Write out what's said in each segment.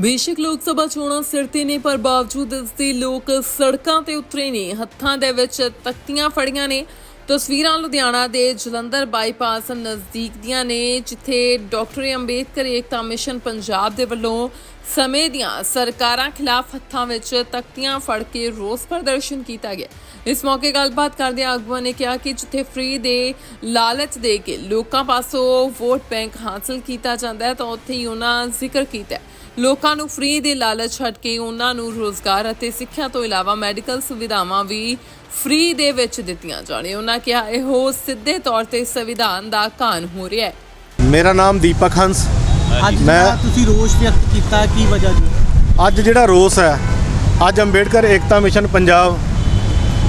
ਬੇਸ਼ੱਕ ਲੋਕ ਸਭਾ ਚੋਣਾਂ ਸਿਰ ਤੇ ਨੇ, ਪਰ ਬਾਵਜੂਦ ਇਸ ਦੇ ਲੋਕ ਸੜਕਾਂ ਤੇ ਉਤਰੇ ਨੇ, ਹੱਥਾਂ ਦੇ ਵਿੱਚ ਤਖਤੀਆਂ ਫੜੀਆਂ ਨੇ। ਤਸਵੀਰਾਂ ਲੁਧਿਆਣਾ ਦੇ ਜਲੰਧਰ ਬਾਈਪਾਸ ਨਜ਼ਦੀਕ ਦੀਆਂ ਨੇ, ਜਿੱਥੇ ਡਾਕਟਰ ਅੰਬੇਦਕਰ ਏਕਤਾ ਮਿਸ਼ਨ ਪੰਜਾਬ ਦੇ ਵੱਲੋਂ ਸਮੇਂ ਦੀਆਂ ਸਰਕਾਰਾਂ ਖਿਲਾਫ ਹੱਥਾਂ ਵਿੱਚ ਤਖਤੀਆਂ ਫੜ ਕੇ ਰੋਸ ਪ੍ਰਦਰਸ਼ਨ ਕੀਤਾ ਗਿਆ। ਇਸ ਮੌਕੇ ਗੱਲਬਾਤ ਕਰਦੇ ਆਗੂਆਂ ਨੇ ਕਿਹਾ ਕਿ ਜਿੱਥੇ ਫ੍ਰੀ ਦੇ ਲਾਲਚ ਦੇ ਕੇ ਲੋਕਾਂ ਪਾਸੋਂ ਵੋਟ ਬੈਂਕ ਹਾਸਲ ਕੀਤਾ ਜਾਂਦਾ ਹੈ, ਤਾਂ ਉੱਥੇ ਹੀ ਉਹਨਾਂ ਜ਼ਿਕਰ ਕੀਤਾ ਲੋਕਾਂ ਨੂੰ ਫ੍ਰੀ ਦੇ ਲਾਲਚ ਛੱਡ ਕੇ ਉਹਨਾਂ ਨੂੰ ਰੋਜ਼ਗਾਰ ਅਤੇ ਸਿੱਖਿਆ ਤੋਂ ਇਲਾਵਾ ਮੈਡੀਕਲ ਸੁਵਿਧਾਵਾਂ ਵੀ ਫ੍ਰੀ ਦੇ ਵਿੱਚ ਦਿੱਤੀਆਂ ਜਾਣੇ ਉਹਨਾਂ ਕਿਹਾ ਇਹੋ ਸਿੱਧੇ ਤੌਰ ਤੇ ਸੰਵਿਧਾਨ ਦਾ ਕਾਨ ਹੋ ਰਿਹਾ ਹੈ। ਮੇਰਾ ਨਾਮ ਦੀਪਕ ਹੰਸ। ਅੱਜ ਮੈਂ- ਜਿਹੜਾ ਤੁਸੀਂ ਰੋਸ਼ ਵਿਅਕਤ ਕੀਤਾ ਕੀ ਵਜ੍ਹਾ ਜੀ ਅੱਜ ਜਿਹੜਾ ਰੋਸ ਹੈ ਅੱਜ ਅੰਬੇਡਕਰ ਏਕਤਾ ਮਿਸ਼ਨ ਪੰਜਾਬ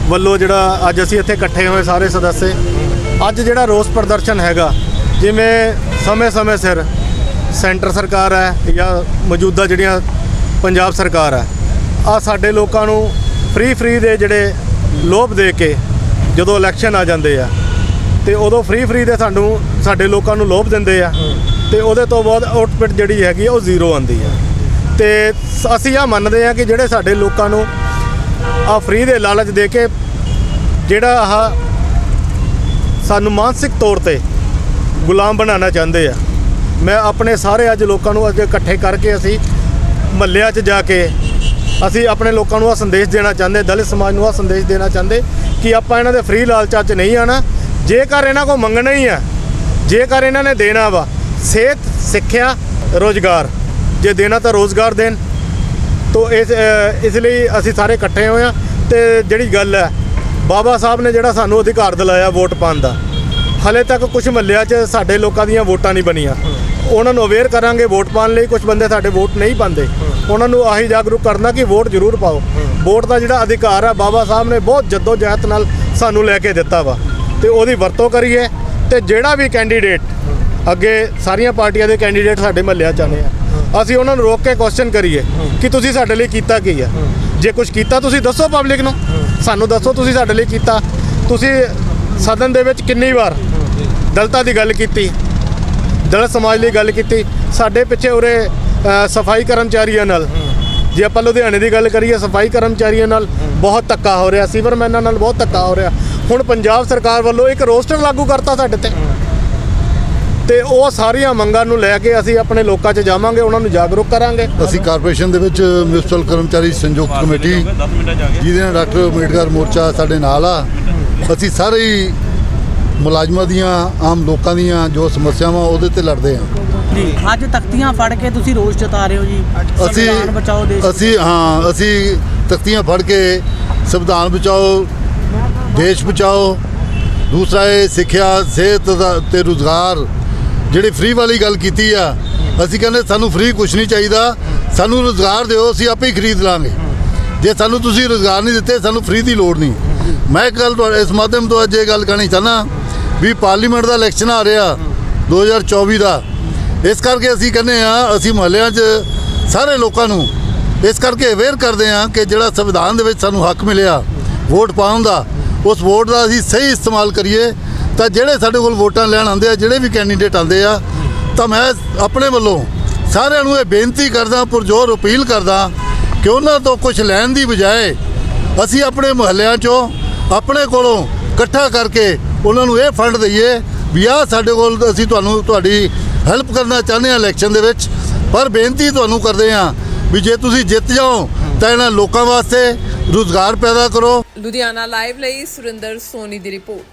ਵੱਲੋਂ ਜਿਹੜਾ ਅੱਜ ਅਸੀਂ ਇੱਥੇ ਇਕੱਠੇ ਹੋਏ ਸਾਰੇ ਸਦੱਸੇ ਅੱਜ ਜਿਹੜਾ ਰੋਸ ਪ੍ਰਦਰਸ਼ਨ ਹੈਗਾ ਜਿਵੇਂ ਸਮੇਂ-ਸਮੇਂ ਸਿਰ ਸੈਂਟਰ ਸਰਕਾਰ ਹੈ ਜਾਂ ਮੌਜੂਦਾ ਜਿਹੜੀਆਂ ਪੰਜਾਬ ਸਰਕਾਰ ਹੈ ਆ ਸਾਡੇ ਲੋਕਾਂ ਨੂੰ ਫ੍ਰੀ ਫ੍ਰੀ ਦੇ ਜਿਹੜੇ ਲੋਭ ਦੇ ਕੇ ਜਦੋਂ ਇਲੈਕਸ਼ਨ ਆ ਜਾਂਦੇ ਆ, ਤੇ ਉਦੋਂ ਫ੍ਰੀ ਫ੍ਰੀ ਦੇ ਸਾਨੂੰ, ਸਾਡੇ ਲੋਕਾਂ ਨੂੰ ਲੋਭ ਦਿੰਦੇ ਆ, ਤੇ ਉਹਦੇ ਤੋਂ ਬਾਅਦ ਆਊਟਪੁੱਟ ਜਿਹੜੀ ਹੈਗੀ ਆ, ਉਹ ਜ਼ੀਰੋ ਆਉਂਦੀ ਆ। ਤੇ ਅਸੀਂ ਆ ਮੰਨਦੇ ਆ ਕਿ ਜਿਹੜੇ ਸਾਡੇ ਲੋਕਾਂ ਨੂੰ ਆ ਫ੍ਰੀ ਦੇ ਲਾਲਚ ਦੇ ਕੇ ਜਿਹੜਾ ਆਹ ਸਾਨੂੰ ਮਾਨਸਿਕ ਤੌਰ ਤੇ ਗੁਲਾਮ ਬਣਾਉਣਾ ਚਾਹੁੰਦੇ ਆ, ਮੈਂ ਆਪਣੇ ਸਾਰੇ ਅੱਜ ਲੋਕਾਂ ਨੂੰ ਅੱਜ ਇਕੱਠੇ ਕਰਕੇ ਅਸੀਂ ਮਹੱਲਿਆਂ 'ਚ ਜਾ ਕੇ ਅਸੀਂ ਆਪਣੇ ਲੋਕਾਂ ਨੂੰ ਆ ਸੰਦੇਸ਼ ਦੇਣਾ ਚਾਹੁੰਦੇ, ਦਲਿਤ ਸਮਾਜ ਨੂੰ ਆ ਸੰਦੇਸ਼ ਦੇਣਾ ਚਾਹੁੰਦੇ ਕਿ ਆਪਾਂ ਇਹਨਾਂ ਦੇ ਫ੍ਰੀ ਲਾਲਚਾਂ 'ਚ ਨਹੀਂ ਆਣਾ ਜੇਕਰ ਇਹਨਾਂ ਕੋ ਮੰਗਣਾ ਹੀ ਆ, ਜੇਕਰ ਇਹਨਾਂ ਨੇ ਦੇਣਾ ਵਾ, ਸਿਹਤ, ਸਿੱਖਿਆ, ਰੋਜ਼ਗਾਰ। ਜੇ ਦੇਣਾ ਤਾਂ ਰੋਜ਼ਗਾਰ ਦੇਣ। ਤੋ ਇਸ ਇਸ ਲਈ ਅਸੀਂ ਸਾਰੇ ਇਕੱਠੇ ਹੋਏ ਆ ਤੇ ਜਿਹੜੀ ਗੱਲ ਹੈ, ਬਾਬਾ ਸਾਹਿਬ ਨੇ ਜਿਹੜਾ ਸਾਨੂੰ ਅਧਿਕਾਰ ਦਿਲਾਇਆ ਵੋਟ ਪਾਉਣ ਦਾ, ਹਲੇ ਤੱਕ ਕੁਝ ਮਹੱਲਿਆਂ 'ਚ ਸਾਡੇ ਲੋਕਾਂ ਦੀਆਂ ਵੋਟਾਂ ਨਹੀਂ ਬਣੀਆਂ। ਉਹਨਾਂ ਨੂੰ ਅਵੇਅਰ ਕਰਾਂਗੇ ਵੋਟ ਪਾਉਣ ਲਈ ਕੁਝ ਬੰਦੇ ਸਾਡੇ ਵੋਟ ਨਹੀਂ ਪਾਉਂਦੇ। ਉਹਨਾਂ ਨੂੰ ਆਹੀ ਜਾਗਰੂਕ ਕਰਨਾ ਕਿ ਵੋਟ ਜ਼ਰੂਰ ਪਾਓ। ਵੋਟ ਦਾ ਜਿਹੜਾ ਅਧਿਕਾਰ ਹੈ ਬਾਬਾ ਸਾਹਿਬ ਨੇ ਬਹੁਤ ਜੱਦੋ ਜਹਿਦ ਨਾਲ ਸਾਨੂੰ ਲੈ ਕੇ ਦਿੱਤਾ ਵਾ। ਤੇ ਉਹਦੀ ਵਰਤੋਂ ਕਰੀਏ ਤੇ ਜਿਹੜਾ ਵੀ ਕੈਂਡੀਡੇਟ ਅੱਗੇ ਸਾਰੀਆਂ ਪਾਰਟੀਆਂ ਦੇ ਕੈਂਡੀਡੇਟ ਸਾਡੇ ਮਹੱਲਿਆਂ 'ਚ ਆਨੇ ਆ। ਅਸੀਂ ਉਹਨਾਂ ਨੂੰ ਰੋਕ ਕੇ ਕੁਐਸਚਨ ਕਰੀਏ ਕਿ ਤੁਸੀਂ ਸਾਡੇ ਲਈ ਕੀਤਾ ਕੀ ਹੈ। ਜੇ ਕੁਝ ਕੀਤਾ ਤੁਸੀਂ ਦੱਸੋ ਪਬਲਿਕ ਨੂੰ। ਸਾਨੂੰ ਦੱਸੋ ਤੁਸੀਂ ਸਾਡੇ ਲਈ ਕੀਤਾ। ਤੁਸੀਂ ਸਦਨ ਦੇ ਵਿੱਚ ਕਿੰਨੀ ਵਾਰ ਦਲਤਾਂ ਦੀ ਗੱਲ ਕੀਤੀ? ਦਲਿਤ ਸਮਾਜ ਲਈ ਗੱਲ ਕੀਤੀ ਸਾਡੇ ਪਿੱਛੇ ਉਰੇ ਸਫ਼ਾਈ ਕਰਮਚਾਰੀਆਂ ਨਾਲ। ਜੇ ਆਪਾਂ ਲੁਧਿਆਣੇ ਦੀ ਗੱਲ ਕਰੀਏ ਸਫ਼ਾਈ ਕਰਮਚਾਰੀਆਂ ਨਾਲ ਬਹੁਤ ਧੱਕਾ ਹੋ ਰਿਹਾ ਸੀਵਰਮੈਨਾਂ ਨਾਲ ਬਹੁਤ ਧੱਕਾ ਹੋ ਰਿਹਾ। ਹੁਣ ਪੰਜਾਬ ਸਰਕਾਰ ਵੱਲੋਂ ਇੱਕ ਰੋਸਟਰ ਲਾਗੂ ਕਰਤਾ ਸਾਡੇ ਤੇ। ਤੇ ਉਹ ਸਾਰੀਆਂ ਮੰਗਾਂ ਨੂੰ ਲੈ ਕੇ ਅਸੀਂ ਆਪਣੇ ਲੋਕਾਂ 'ਚ ਜਾਵਾਂਗੇ ਉਹਨਾਂ ਨੂੰ ਜਾਗਰੂਕ ਕਰਾਂਗੇ। ਅਸੀਂ ਕਾਰਪੋਰੇਸ਼ਨ ਦੇ ਵਿੱਚ ਮਿਊਨਿਸਪਲ ਕਰਮਚਾਰੀ ਸੰਯੁਕਤ ਕਮੇਟੀ ਜਿਹਦੇ ਨਾਲ ਡਾਕਟਰ ਅੰਬੇਡਕਰ ਮੋਰਚਾ ਸਾਡੇ ਨਾਲ ਆ। ਅਸੀਂ ਸਾਰੇ ਹੀ ਮੁਲਾਜ਼ਮਾਂ ਦੀਆਂ ਆਮ ਲੋਕਾਂ ਦੀਆਂ ਜੋ ਸਮੱਸਿਆਵਾਂ ਉਹਦੇ ਤੇ ਲੜਦੇ ਹਾਂ। ਜੀ। ਅੱਜ ਤਖਤੀਆਂ ਫੜ ਕੇ ਤੁਸੀਂ ਰੋਸ਼ ਜਤਾ ਰਹੇ ਹੋ ਜੀ। ਅਸੀਂ ਸੰਵਿਧਾਨ ਬਚਾਓ ਦੇਸ਼ ਅਸੀਂ ਹਾਂ ਅਸੀਂ ਤਖਤੀਆਂ ਫੜ ਕੇ ਸੰਵਿਧਾਨ ਬਚਾਓ ਦੇਸ਼ ਬਚਾਓ ਦੂਸਰਾ ਇਹ ਸਿੱਖਿਆ ਸਿਹਤ ਦਾ ਤੇ ਰੁਜ਼ਗਾਰ ਜਿਹੜੀ ਫ੍ਰੀ ਵਾਲੀ ਗੱਲ ਕੀਤੀ ਆ ਅਸੀਂ ਕਹਿੰਦੇ ਸਾਨੂੰ ਫ੍ਰੀ ਕੁਝ ਨਹੀਂ ਚਾਹੀਦਾ ਸਾਨੂੰ ਰੁਜ਼ਗਾਰ ਦਿਓ ਅਸੀਂ ਆਪੇ ਹੀ ਖਰੀਦ ਲਾਂਗੇ। ਜੇ ਸਾਨੂੰ ਤੁਸੀਂ ਰੁਜ਼ਗਾਰ ਨਹੀਂ ਦਿੱਤੇ ਸਾਨੂੰ ਫ੍ਰੀ ਦੀ ਲੋੜ ਨਹੀਂ। ਮੈਂ ਇੱਕ ਗੱਲ ਤੁਹਾਡੇ ਇਸ ਮਾਧਿਅਮ ਤੋਂ ਅੱਜ ਇਹ ਗੱਲ ਕਹਿਣੀ ਚਾਹੁੰਦਾ ਵੀ ਪਾਰਲੀਮੈਂਟ ਦਾ ਇਲੈਕਸ਼ਨ ਆ ਰਿਹਾ 2024 ਦਾ। ਇਸ ਕਰਕੇ ਅਸੀਂ ਕਹਿੰਦੇ ਆ ਅਸੀਂ ਮਹੱਲਿਆਂ 'ਚ ਸਾਰੇ ਲੋਕਾਂ ਨੂੰ ਇਸ ਕਰਕੇ ਅਵੇਅਰ ਕਰਦੇ ਆ ਕਿ ਜਿਹੜਾ ਸੰਵਿਧਾਨ ਦੇ ਵਿੱਚ ਸਾਨੂੰ ਹੱਕ ਮਿਲਿਆ ਵੋਟ ਪਾਉਣ ਦਾ, ਉਸ ਵੋਟ ਦਾ ਅਸੀਂ ਸਹੀ ਇਸਤੇਮਾਲ ਕਰੀਏ। ਤਾਂ ਜਿਹੜੇ ਸਾਡੇ ਕੋਲ ਵੋਟਾਂ ਲੈਣ ਆਉਂਦੇ ਆ, ਜਿਹੜੇ ਵੀ ਕੈਂਡੀਡੇਟ ਆਉਂਦੇ ਆ, ਤਾਂ ਮੈਂ ਆਪਣੇ ਵੱਲੋਂ ਸਾਰਿਆਂ ਨੂੰ ਇਹ ਬੇਨਤੀ ਕਰਦਾ, ਪੁਰਜੋਰ ਅਪੀਲ ਕਰਦਾ ਕਿ ਉਹਨਾਂ ਤੋਂ ਕੁਝ ਲੈਣ ਦੀ ਬਜਾਏ ਅਸੀਂ ਆਪਣੇ ਮੁਹੱਲਿਆਂ 'ਚੋਂ ਆਪਣੇ ਕੋਲੋਂ ਇਕੱਠਾ ਕਰਕੇ ਉਹਨਾਂ ਨੂੰ ਇਹ ਫੰਡ ਦਈਏ ਵੀ ਆਹ ਸਾਡੇ ਕੋਲ ਅਸੀਂ ਤੁਹਾਨੂੰ ਤੁਹਾਡੀ ਹੈਲਪ ਕਰਨਾ ਚਾਹੁੰਦੇ ਹਾਂ ਇਲੈਕਸ਼ਨ ਦੇ ਵਿੱਚ, ਪਰ ਬੇਨਤੀ ਤੁਹਾਨੂੰ ਕਰਦੇ ਹਾਂ ਵੀ ਜੇ ਤੁਸੀਂ ਜਿੱਤ ਜਾਓ, ਤਾਂ ਇਹਨਾਂ ਲੋਕਾਂ ਵਾਸਤੇ ਰੁਜ਼ਗਾਰ ਪੈਦਾ ਕਰੋ। ਲੁਧਿਆਣਾ ਲਾਈਵ ਲਈ ਸੁਰਿੰਦਰ ਸੋਨੀ ਦੀ ਰਿਪੋਰਟ।